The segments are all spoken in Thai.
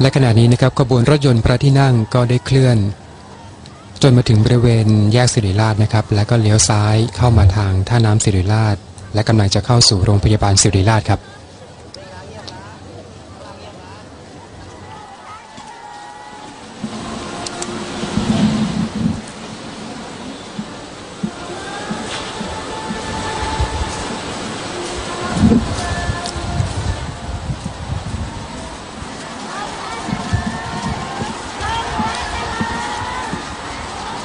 และขณะนี้นะครับขบวนรถยนต์พระที่นั่งก็ได้เคลื่อน จนมาถึงบริเวณแยกสิริราชนะครับ แล้วก็เลี้ยวซ้ายเข้ามาทางท่าน้ำสิริราช และกำลังจะเข้าสู่โรงพยาบาลสิริราชครับ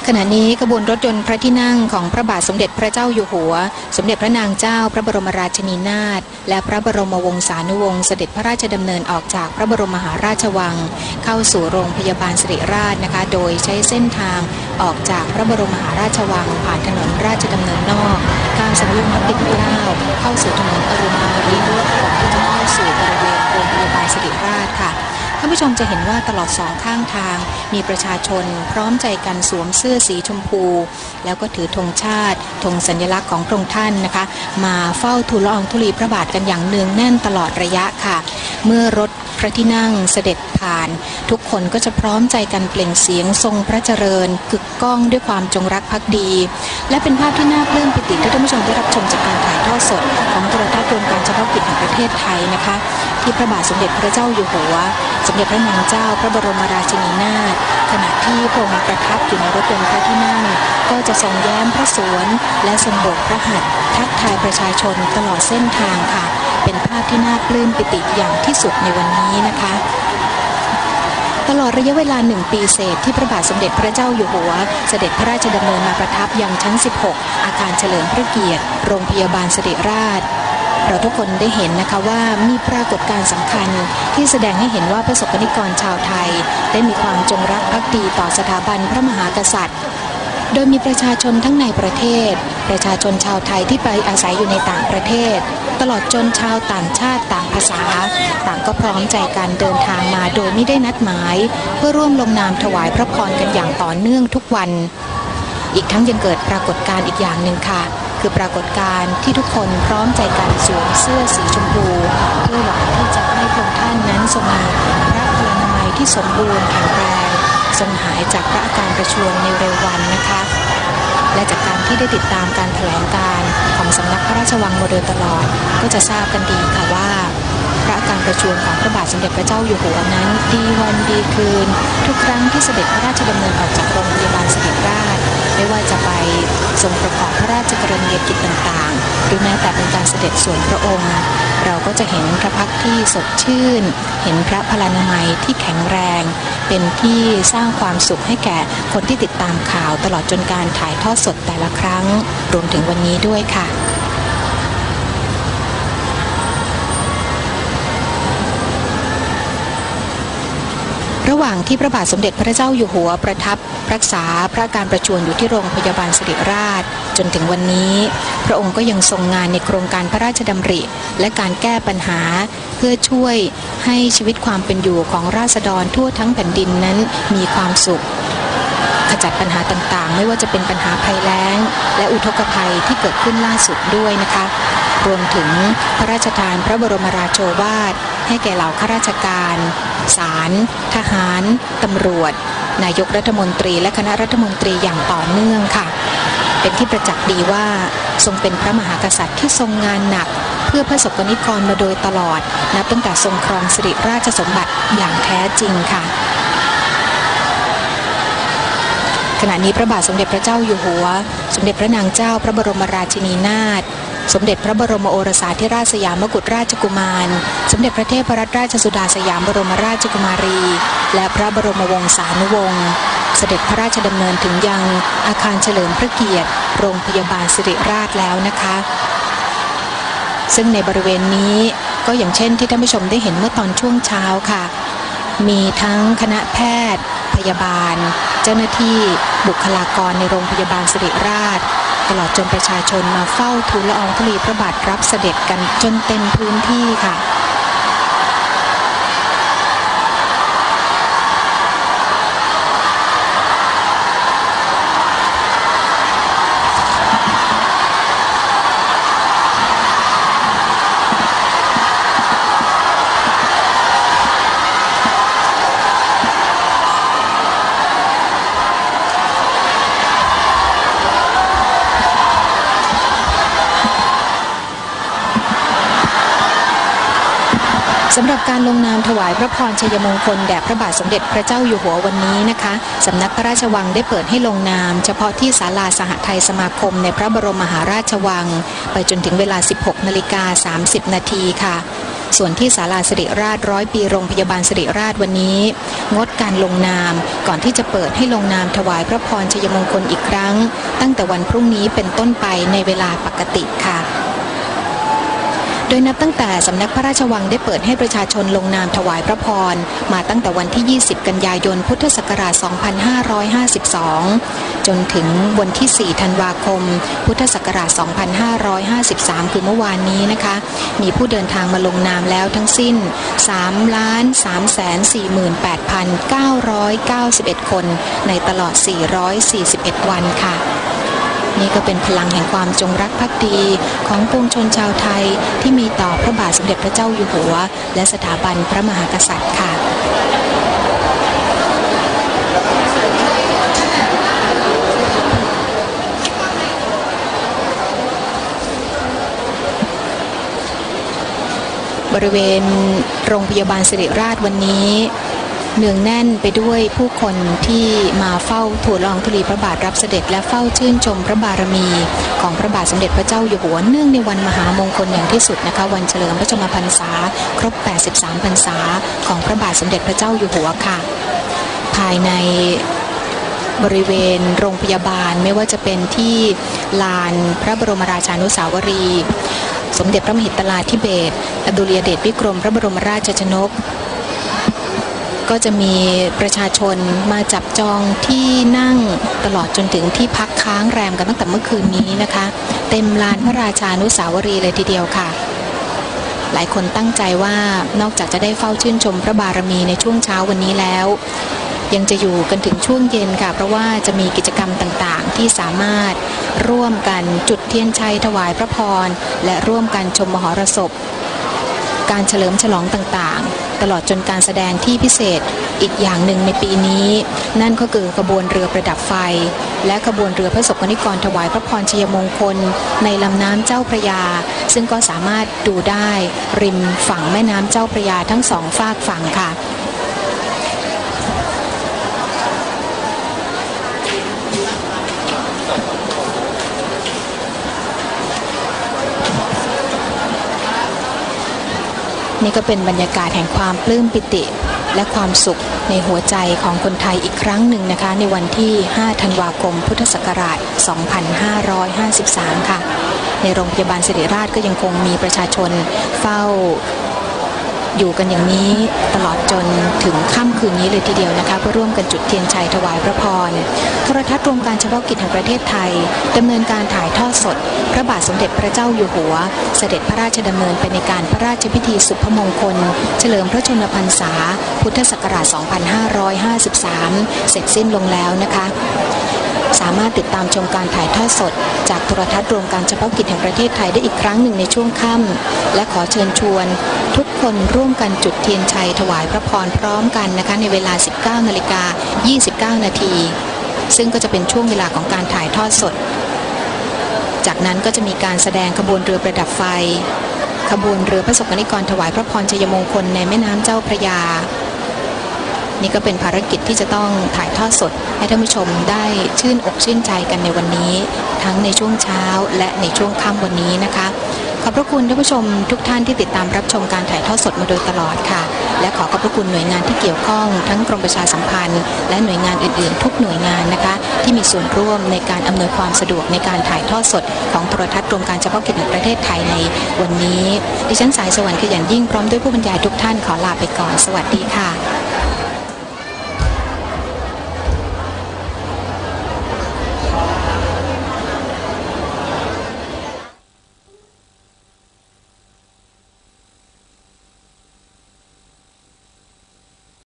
ขณะนี้ขบวนรถยนต์พระที่นั่งของพระบาทสมเด็จพระเจ้าอยู่หัว สมเด็จพระนางเจ้าพระบรมราชินีนาถและพระบรมวงศานุวงศ์เสด็จพระราชดำเนินออกจากพระบรมมหาราชวัง เข้าสู่โรงพยาบาลสิริราชนะคะ โดยใช้เส้นทางออกจากพระบรมมหาราชวัง ผ่านถนนราชดำเนินนอกข้ามสังลุงพระปิ่นเกล้าเข้าสู่ถนน ผู้ชมจะเห็นว่าตลอดสองข้างทาง มีประชาชนพร้อมใจกันสวมเสื้อสีชมพู แล้วก็ถือธงชาติธงสัญลักษณ์ของพระองค์ท่านนะคะ มาเฝ้าทูลละอองธุลีพระบาทกันอย่างเนืองแน่นตลอดระยะค่ะ เมื่อรถ พระที่นั่งเสด็จผ่าน ทุกคนก็จะพร้อมใจกันเปล่งเสียงทรงพระเจริญ กึกก้องด้วยความจงรักภักดี และเป็นภาพที่น่าปลื้มปิติที่ท่านผู้ชมได้รับชมจากการถ่ายทอดสด ของโทรทัศน์รวมการเฉพาะกิจแห่งประเทศไทยนะคะ ที่พระบาทสมเด็จพระเจ้าอยู่หัว สมเด็จพระนางเจ้า พระบรมราชินีนาถขณะที่พระองค์ประทับอยู่ในรถยนต์พระที่นั่ง ก็จะทรงแย้มพระสวน และทรงโบกพระหัตถ์ทักทายประชาชนตลอดเส้นทางค่ะ เป็นภาพที่น่าปลื้มปิติอย่างที่สุดในวันนี้นะคะ ตลอดระยะเวลาหนึ่งปีเศษที่พระบาทสมเด็จพระเจ้าอยู่หัว เสด็จพระราชดำเนินมาประทับยังชั้น 16 อาคารเฉลิมพระเกียรติ โรงพยาบาลสิริราชเราทุกคนได้เห็นนะคะว่ามีปรากฏการณ์สำคัญที่แสดงให้เห็นว่าประสบนิกรชาวไทย ได้มีความจงรักภักดีต่อสถาบันพระมหากษัตริย์ โดยมีประชาชนทั้งในประเทศ ประชาชนชาวไทยที่ไปอาศัยอยู่ในต่างประเทศ ตลอดจนชาวต่างชาติต่างภาษา ต่างก็พร้อมใจกันเดินทางมาโดยไม่ได้นัดหมาย เพื่อร่วมลงนามถวายพระพรกันอย่างต่อเนื่องทุกวัน อีกทั้งยังเกิดปรากฏการณ์อีกอย่างหนึ่งค่ะคือปรากฏการณ์ที่ทุกคนพร้อมใจกันสวมเสื้อสีชมพูเพื่อหวังที่จะให้พระท่านนั้นทรงมีพระพลานามัยที่สมบูรณ์แข็งแรง ทรงหายจากพระอาการประชวรในเร็ววันนะคะ และจากการที่ได้ติดตามการแถลงการของสำนักพระราชวังมาโดยตลอด ก็จะทราบกันดีค่ะว่า พระอาการประชวรของพระบาทสมเด็จพระเจ้าอยู่หัวนั้นดีวันดีคืน ทุกครั้งที่เสด็จพระราชดำเนินออกจากโรงพยาบาลสิริราช ไม่ว่าจะไปทรงประกอบพระราชกรณียกิจต่างๆ หรือแม้แต่เป็นการเสด็จส่วนพระองค์ เราก็จะเห็นพระพักตร์ที่สดชื่น เห็นพระพลานามัยที่แข็งแรง เป็นที่สร้างความสุขให้แก่คนที่ติดตามข่าวตลอดจนการถ่ายทอดสดแต่ละครั้ง รวมถึงวันนี้ด้วยค่ะ ระหว่างที่พระบาทสมเด็จพระเจ้าอยู่หัวประทับรักษาพระการประชวรอยู่ที่โรงพยาบาลสิริราช จนถึงวันนี้ พระองค์ก็ยังทรงงานในโครงการพระราชดำริ และการแก้ปัญหา เพื่อช่วยให้ชีวิตความเป็นอยู่ของราษฎรทั่วทั้งแผ่นดินนั้นมีความสุขขจัดปัญหาต่างๆ ไม่ว่าจะเป็นปัญหาภัยแล้ง และอุทกภัยที่เกิดขึ้นล่าสุดด้วยนะคะ รวมถึงพระราชทานพระบรมราโชวาท ให้แก่เหล่าข้าราชการ ศาล ทหาร ตำรวจ นายกรัฐมนตรีและคณะรัฐมนตรีอย่างต่อเนื่องค่ะ เป็นที่ประจักษ์ดีว่าทรงเป็นพระมหากษัตริย์ที่ทรงงานหนัก เพื่อพระสกนิกรมาโดยตลอด นับตั้งแต่ทรงครองสิริราชสมบัติอย่างแท้จริงค่ะขณะนี้พระบาทสมเด็จพระเจ้าอยู่หัว สมเด็จพระนางเจ้าพระบรมราชินีนาถ สมเด็จพระบรมโอรสาธิราชสยามกุฎราชกุมาร สมเด็จพระเทพรัตนราชสุดาสยามบรมราชกุมารี และพระบรมวงศานุวงศ์ เสด็จพระราชดำเนินถึงยังอาคารเฉลิมพระเกียรติ โรงพยาบาลสิริราชแล้วนะคะ ซึ่งในบริเวณนี้ก็อย่างเช่นที่ท่านผู้ชมได้เห็นเมื่อตอนช่วงเช้าค่ะ มีทั้งคณะแพทย์ พยาบาล เจ้าหน้าที่บุคลากรในโรงพยาบาลสิริราช ตลอดจนประชาชนมาเฝ้าทูลละอองธุลีพระบาทรับเสด็จกันจนเต็มพื้นที่ค่ะ สำหรับการลงนามถวายพระพรชัยมงคลแด่พระบาทสมเด็จพระเจ้าอยู่หัววันนี้นะคะสำนักพระราชวังได้เปิดให้ลงนาม เฉพาะที่ศาลาสหไทยสมาคมในพระบรมมหาราชวัง ไปจนถึงเวลา 16นาฬิกา30 นาทีค่ะ ส่วนที่ศาลาสิริราชร้อยปีโรงพยาบาลสิริราชวันนี้ งดการลงนามก่อนที่จะเปิดให้ลงนามถวายพระพรชัยมงคลอีกครั้ง ตั้งแต่วันพรุ่งนี้เป็นต้นไปในเวลาปกติค่ะ โดยนับตั้งแต่สำนักพระราชวังได้เปิดให้ประชาชนลงนามถวายพระพร มาตั้งแต่วันที่ 20 กันยายน พุทธศักราช 2552 จนถึงวันที่ 4 ธันวาคม พุทธศักราช 2553 คือเมื่อวานนี้นะคะ มีผู้เดินทางมาลงนามแล้วทั้งสิ้น 3 ล้าน 3 48,991 คนในตลอด 441 วันค่ะ นี่ก็เป็นพลังแห่งความจงรักภักดีของปวงชนชาวไทยที่มีต่อพระบาทสมเด็จพระเจ้าอยู่หัว และสถาบันพระมหากษัตริย์ค่ะบริเวณโรงพยาบาลสิริราชวันนี้ เนืองแน่นไปด้วยผู้คนที่มาเฝ้าทูลลองธุลีพระบาทรับเสด็จ และเฝ้าชื่นชมพระบารมี ของพระบาทสมเด็จพระเจ้าอยู่หัวเนื่องในวันมหามงคลอย่างที่สุดนะคะ วันเฉลิมพระชนมพรรษา ครบ 83 พรรษา ของพระบาทสมเด็จพระเจ้าอยู่หัวค่ะ ภายในบริเวณโรงพยาบาลไม่ว่าจะเป็นที่ลานพระบรมราชานุสาวรีย์สมเด็จพระมหิตลาธิเบศอดุลยเดชวิกรมพระบรมราชชนก ก็จะมีประชาชนมาจับจองที่นั่งตลอดจนถึงที่พักค้างแรมกันตั้งแต่เมื่อคืนนี้นะคะ เต็มลานพระราชานุสาวรีเลยทีเดียวค่ะ หลายคนตั้งใจว่านอกจากจะได้เฝ้าชื่นชมพระบารมีในช่วงเช้าวันนี้แล้ว ยังจะอยู่กันถึงช่วงเย็นค่ะ เพราะว่าจะมีกิจกรรมต่างๆ ที่สามารถร่วมกันจุดเทียนชัยถวายพระพร และร่วมกันชมมหรสพ การเฉลิมฉลองต่างๆ ตลอดจนการแสดงที่พิเศษอีกอย่างหนึ่งในปีนี้ นั่นก็คือขบวนเรือประดับไฟ และขบวนเรือพระศกนิกรถวายพระพรชัยมงคล ในลำน้ำเจ้าพระยา ซึ่งก็สามารถดูได้ริมฝั่งแม่น้ำเจ้าพระยาทั้งสองฝากฝั่งค่ะ นี่ก็เป็นบรรยากาศแห่งความปลื้มปิติและความสุขในหัวใจของคนไทยอีกครั้งหนึ่งนะคะ ในวันที่ 5 ธันวาคม พุทธศักราช 2553 ค่ะ ในโรงพยาบาลสิริราชก็ยังคงมีประชาชนเฝ้า อยู่กันอย่างนี้ตลอดจนถึงค่ำคืนนี้เลยทีเดียวนะคะเพื่อร่วมกันจุดเทียนชัยถวายพระพรโทรทัศน์รวมการเฉพาะกิจแห่งประเทศไทยดำเนินการถ่ายทอดสด พระบาทสมเด็จพระเจ้าอยู่หัว เสด็จพระราชดำเนินไปในการพระราชพิธีสุพมงคล เฉลิมพระชนมพรรษา พุทธศักราช 2553 เสร็จสิ้นลงแล้วนะคะ สามารถติดตามชมการถ่ายทอดสด จากโทรทัศน์รวมการเฉพาะกิจแห่งประเทศไทยได้อีกครั้งหนึ่งในช่วงค่ำและขอเชิญชวน ทุกคนร่วมกันจุดเทียนชัยถวายพระพรพร้อมกันนะคะในเวลา 19นาฬิกา29 นาที ซึ่งก็จะเป็นช่วงเวลาของการถ่ายทอดสด จากนั้นก็จะมีการแสดงขบวนเรือประดับไฟขบวนเรือพระศกนิกรถวายพระพรชัยมงคลในแม่น้ำเจ้าพระยา นี่ก็เป็นภารกิจที่จะต้องถ่ายทอดสด ให้ท่านผู้ชมได้ชื่นอกชื่นใจกันในวันนี้ ทั้งในช่วงเช้าและในช่วงค่ำวันนี้นะคะ ขอบพระคุณท่านผู้ชมทุกท่านที่ติดตามรับชมการถ่ายทอดสดมาโดยตลอดค่ะ และขอขอบพระคุณหน่วยงานที่เกี่ยวข้อง ทั้งกรมประชาสัมพันธ์ และหน่วยงานอื่นๆ ทุกหน่วยงานนะคะ ที่มีส่วนร่วมในการอำนวยความสะดวกในการถ่ายทอดสด ของโทรทัศน์รวมการเฉพาะกิจแห่งประเทศไทยในวันนี้ ดิฉันสายสวรรค์ขยันยิ่งพร้อมด้วยผู้บรรยายทุกท่านขอลาไปก่อน สวัสดีค่ะ